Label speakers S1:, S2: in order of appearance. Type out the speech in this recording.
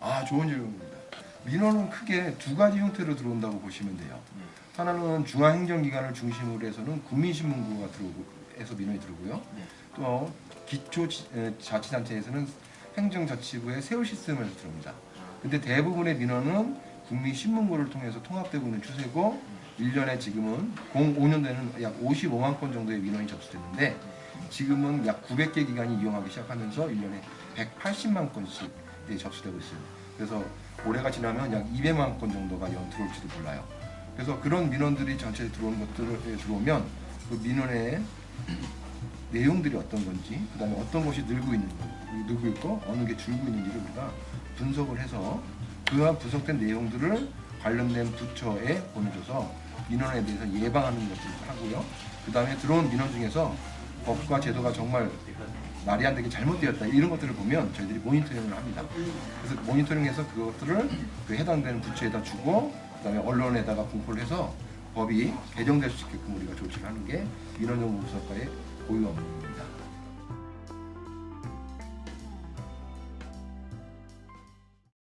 S1: 아 좋은 질문입니다. 민원은 크게 두 가지 형태로 들어온다고 보시면 돼요. 하나는 중앙행정기관을 중심으로 해서는 국민신문고가 들어오고 해서 민원이 들어오고요.
S2: 네.
S1: 또 기초자치단체에서는 행정자치부의 세울 시스템에서 들어옵니다. 근데 대부분의 민원은 국민신문고를 통해서 통합되고 있는 추세고 1년에 지금은 05년도에는 약 55만 건 정도의 민원이 접수됐는데 지금은 약 900개 기관이 이용하기 시작하면서 1년에 180만 건씩 네, 접수되고 있습니다. 그래서 올해가 지나면 약 200만 건 정도가 연 들어올지도 몰라요. 그래서 그런 민원들이 전체에 들어오는 것들에 들어오면 그 민원의 내용들이 어떤 건지, 그 다음에 어떤 것이 늘고 있는 거, 늘고 있고 어느 게 줄고 있는지를 우리가 분석을 해서 그와 분석된 내용들을 관련된 부처에 보내줘서 민원에 대해서 예방하는 것들을 하고요. 그 다음에 들어온 민원 중에서 법과 제도가 정말 말이 안 되게 잘못되었다 이런 것들을 보면 저희들이 모니터링을 합니다. 그래서 모니터링해서 그것들을 그 해당되는 부처에다 주고 그다음에 언론에다가 공포를 해서 법이 개정될 수 있게끔 우리가 조치를 하는 게 민원정보 분석과의 고유 업무입니다.